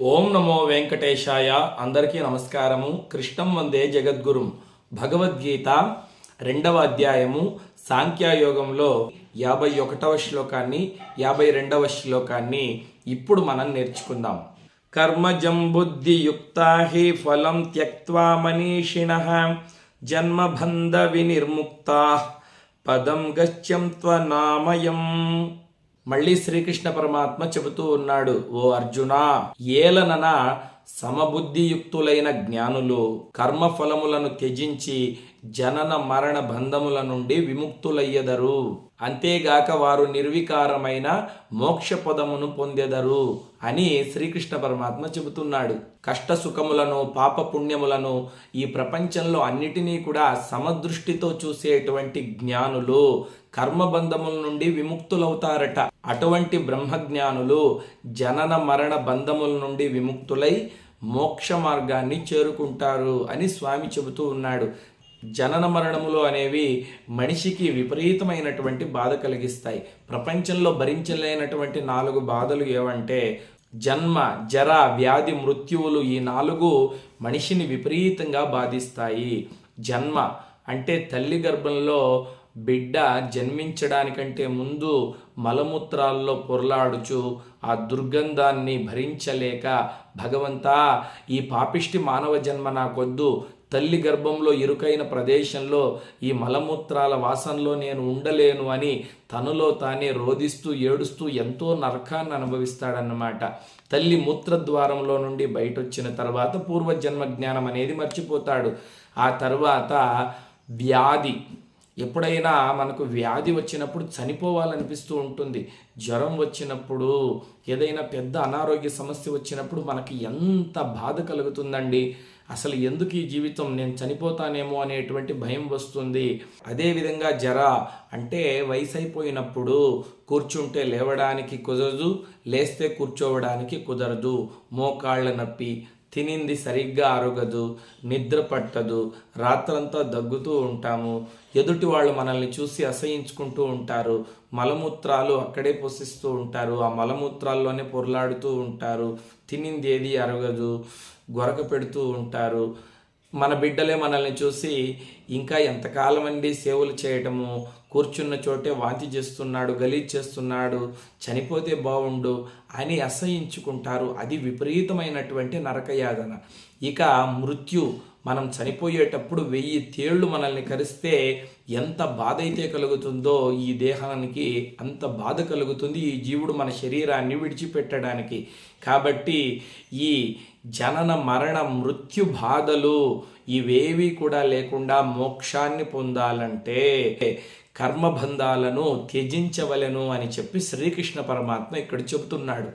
ఓం నమో వెంకటేశాయ. అందరికీ నమస్కారము. కృష్ణం వందే జగద్గురుం. భగవద్గీత రెండవ అధ్యాయము. సాంఖ్యయోగంలో యాభై ఒకటవ శ్లోకాన్ని యాభై రెండవ శ్లోకాన్ని ఇప్పుడు మనం నేర్చుకుందాం. కర్మజం బుద్ధియుక్తా హి ఫలం త్యక్వా మనీషిణ. జన్మబంధ వినిర్ముక్త. పదం గచ్చం త్వనామయం. మళ్ళీ శ్రీకృష్ణ పరమాత్మ చెబుతూ ఉన్నాడు ఓ అర్జున ఏలనన సమబుద్ధియుక్తులైన జ్ఞానులు కర్మఫలములను త్యజించి జనన మరణ బంధముల నుండి విముక్తులయ్యెదరు. అంతేగాక వారు నిర్వికారమైన మోక్ష పదమును పొందెదరు అని శ్రీకృష్ణ పరమాత్మ చెబుతున్నాడు. కష్ట సుఖములను పాప పుణ్యములను ఈ ప్రపంచంలో అన్నిటినీ కూడా సమదృష్టితో చూసేటువంటి జ్ఞానులు కర్మబంధముల నుండి విముక్తులవుతారట. అటువంటి బ్రహ్మజ్ఞానులు జనన మరణ బంధముల నుండి విముక్తులై మోక్ష మార్గాన్ని చేరుకుంటారు అని స్వామి చెబుతూ ఉన్నాడు. జనన మరణములు అనేవి మనిషికి విపరీతమైనటువంటి బాధ కలిగిస్తాయి. ప్రపంచంలో భరించలేనటువంటి నాలుగు బాధలు ఏవంటే జన్మ జర వ్యాధి మృత్యువులు ఈ నాలుగు మనిషిని విపరీతంగా బాధిస్తాయి. జన్మ అంటే తల్లి గర్భంలో బిడ్డ జన్మించడానికంటే ముందు మలమూత్రాల్లో పొరలాడుచు ఆ దుర్గంధాన్ని భరించలేక భగవంతా ఈ పాపిష్టి మానవ జన్మ నాకొద్దు. తల్లి గర్భంలో ఇరుకైన ప్రదేశంలో ఈ మలమూత్రాల వాసనలో నేను ఉండలేను అని తనలో తానే రోధిస్తూ ఏడుస్తూ ఎంతో నరకాన్ని అనుభవిస్తాడన్నమాట. తల్లి మూత్రద్వారంలో నుండి బయటొచ్చిన తర్వాత పూర్వజన్మ జ్ఞానం అనేది మర్చిపోతాడు. ఆ తర్వాత వ్యాధి ఎప్పుడైనా మనకు వ్యాధి వచ్చినప్పుడు చనిపోవాలనిపిస్తూ ఉంటుంది. జ్వరం వచ్చినప్పుడు ఏదైనా పెద్ద అనారోగ్య సమస్య వచ్చినప్పుడు మనకి ఎంత బాధ కలుగుతుందండి. అసలు ఎందుకు ఈ జీవితం? నేను చనిపోతానేమో అనేటువంటి భయం వస్తుంది. అదేవిధంగా జర అంటే వయసు అయిపోయినప్పుడు కూర్చుంటే లేవడానికి కుదరదు లేస్తే కూర్చోవడానికి కుదరదు. మోకాళ్ళ నొప్పి తినింది సరిగ్గా అరగదు నిద్ర పట్టదు రాత్రంతా దగ్గుతూ ఉంటాము. ఎదుటి వాళ్ళు మనల్ని చూసి అసహించుకుంటూ ఉంటారు. మలమూత్రాలు అక్కడే పోషిస్తూ ఉంటారు. ఆ మలమూత్రాల్లోనే పొరలాడుతూ ఉంటారు. తినింది ఏది అరగదు గొరక పెడుతూ ఉంటారు. మన బిడ్డలే మనల్ని చూసి ఇంకా ఎంతకాలం అండి సేవలు చేయటము? కూర్చున్న చోటే వాంతి చేస్తున్నాడు గలీజ్ చేస్తున్నాడు చనిపోతే బాగుండు అని అసహించుకుంటారు. అది విపరీతమైనటువంటి నరకయాదన. ఇక మృత్యు మనం చనిపోయేటప్పుడు వెయ్యి తేళ్ళు మనల్ని కరిస్తే ఎంత బాధ అయితే కలుగుతుందో ఈ దేహానికి అంత బాధ కలుగుతుంది ఈ జీవుడు మన శరీరాన్ని విడిచిపెట్టడానికి. కాబట్టి ఈ జనన మరణ మృత్యు బాధలు ఇవేవి కూడా లేకుండా మోక్షాన్ని పొందాలంటే కర్మబంధాలను త్యజించవలెను అని చెప్పి శ్రీకృష్ణ పరమాత్మ ఇక్కడ చెబుతున్నాడు.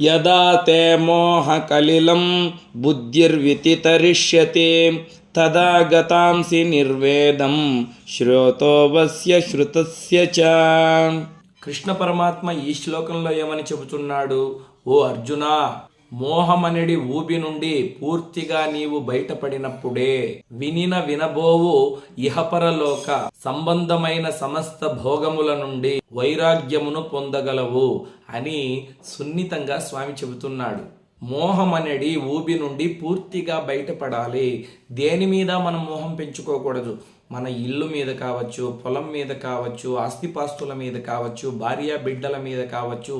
యదా తే మోహకలిలం బుద్ధిర్వితితరిష్యతే తదా గతాంసి నిర్వేదం శ్రోతోవస్య శృతస్య చ. కృష్ణ పరమాత్మ ఈ శ్లోకంలో ఏమని చెబుతున్నాడు? ఓ అర్జున! మోహమనడి ఊబి నుండి పూర్తిగా నీవు బయటపడినప్పుడే వినిన వినబోవు ఇహపరలోక సంబంధమైన సమస్త భోగముల నుండి వైరాగ్యమును పొందగలవు అని సున్నితంగా స్వామి చెబుతున్నాడు. మోహం అనేది ఊబి నుండి పూర్తిగా బయటపడాలి. దేని మీద మనం మోహం పెంచుకోకూడదు? మన ఇల్లు మీద కావచ్చు పొలం మీద కావచ్చు ఆస్తిపాస్తుల మీద కావచ్చు భార్య బిడ్డల మీద కావచ్చు.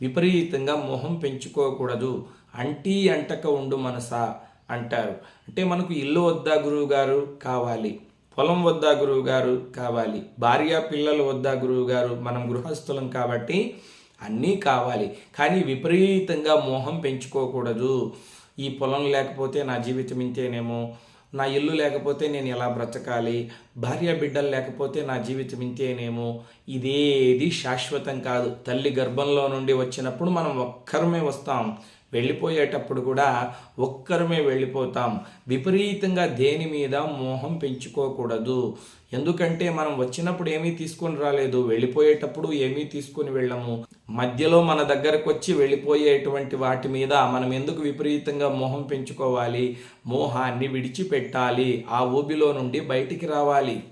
విపరీతంగా మొహం పెంచుకోకూడదు. అంటీ అంటక ఉండు మనసా అంటారు. అంటే మనకు ఇల్లు వద్దా గురువు గారు కావాలి. పొలం వద్దా గురువు గారు కావాలి. భార్య పిల్లలు వద్దా గురువు గారు మనం గృహస్థులం కాబట్టి అన్నీ కావాలి. కానీ విపరీతంగా మోహం పెంచుకోకూడదు. ఈ పొలం లేకపోతే నా జీవితం ఇంతేనేమో? నా ఇల్లు లేకపోతే నేను ఎలా బ్రతకాలి? భార్య బిడ్డలు లేకపోతే నా జీవితం ఇంతేనేమో? ఇదేది శాశ్వతం కాదు. తల్లి గర్భంలో నుండి వచ్చినప్పుడు మనం ఒక్కరమే వస్తాం. వెళ్ళిపోయేటప్పుడు కూడా ఒక్కరమే వెళ్ళిపోతాం. విపరీతంగా దేని మీద మోహం పెంచుకోకూడదు. ఎందుకంటే మనం వచ్చినప్పుడు ఏమీ తీసుకొని రాలేదు. వెళ్ళిపోయేటప్పుడు ఏమీ తీసుకొని వెళ్ళము. మధ్యలో మన దగ్గరకు వచ్చి వెళ్ళిపోయేటువంటి వాటి మీద మనం ఎందుకు విపరీతంగా మోహం పెంచుకోవాలి? మోహాన్ని విడిచిపెట్టాలి. ఆ ఊబిలో నుండి బయటికి రావాలి.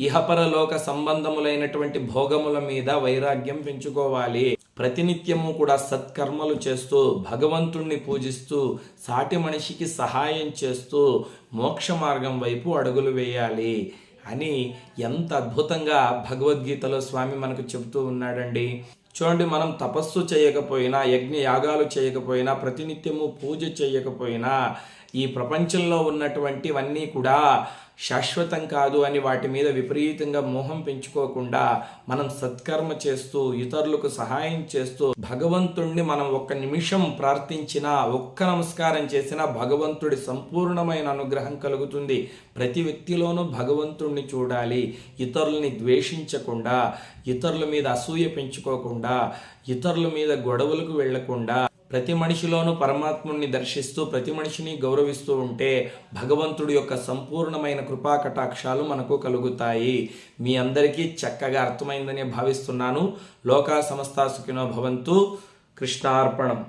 ఇహపరలోక సంబంధములైనటువంటి భోగముల మీద వైరాగ్యం పెంచుకోవాలి. ప్రతినిత్యము కూడా సత్కర్మలు చేస్తూ భగవంతుణ్ణి పూజిస్తూ సాటి మనిషికి సహాయం చేస్తూ మోక్ష మార్గం వైపు అడుగులు వేయాలి అని ఎంత అద్భుతంగా భగవద్గీతలో స్వామి మనకు చెబుతూ ఉన్నాడండి. చూడండి మనం తపస్సు చేయకపోయినా యజ్ఞ యాగాలు చేయకపోయినా ప్రతినిత్యము పూజ చేయకపోయినా ఈ ప్రపంచంలో ఉన్నటువంటివన్నీ కూడా శాశ్వతం కాదు అని వాటి మీద విపరీతంగా మోహం పెంచుకోకుండా మనం సత్కర్మ చేస్తూ ఇతరులకు సహాయం చేస్తూ భగవంతుణ్ణి మనం ఒక్క నిమిషం ప్రార్థించినా ఒక్క నమస్కారం చేసినా భగవంతుడి సంపూర్ణమైన అనుగ్రహం కలుగుతుంది. ప్రతి వ్యక్తిలోనూ భగవంతుణ్ణి చూడాలి. ఇతరుల్ని ద్వేషించకుండా ఇతరుల మీద అసూయ పెంచుకోకుండా ఇతరుల మీద గొడవలకు వెళ్ళకుండా ప్రతి మనిషిలోనూ పరమాత్ముని దర్శిస్తూ ప్రతి మనిషిని గౌరవిస్తూ ఉంటే భగవంతుడి యొక్క సంపూర్ణమైన కృపా కటాక్షాలు మనకు కలుగుతాయి. మీ అందరికీ చక్కగా అర్థమైందని భావిస్తున్నాను. లోకా సమస్తా సుఖినో భవంతు. కృష్ణార్పణం.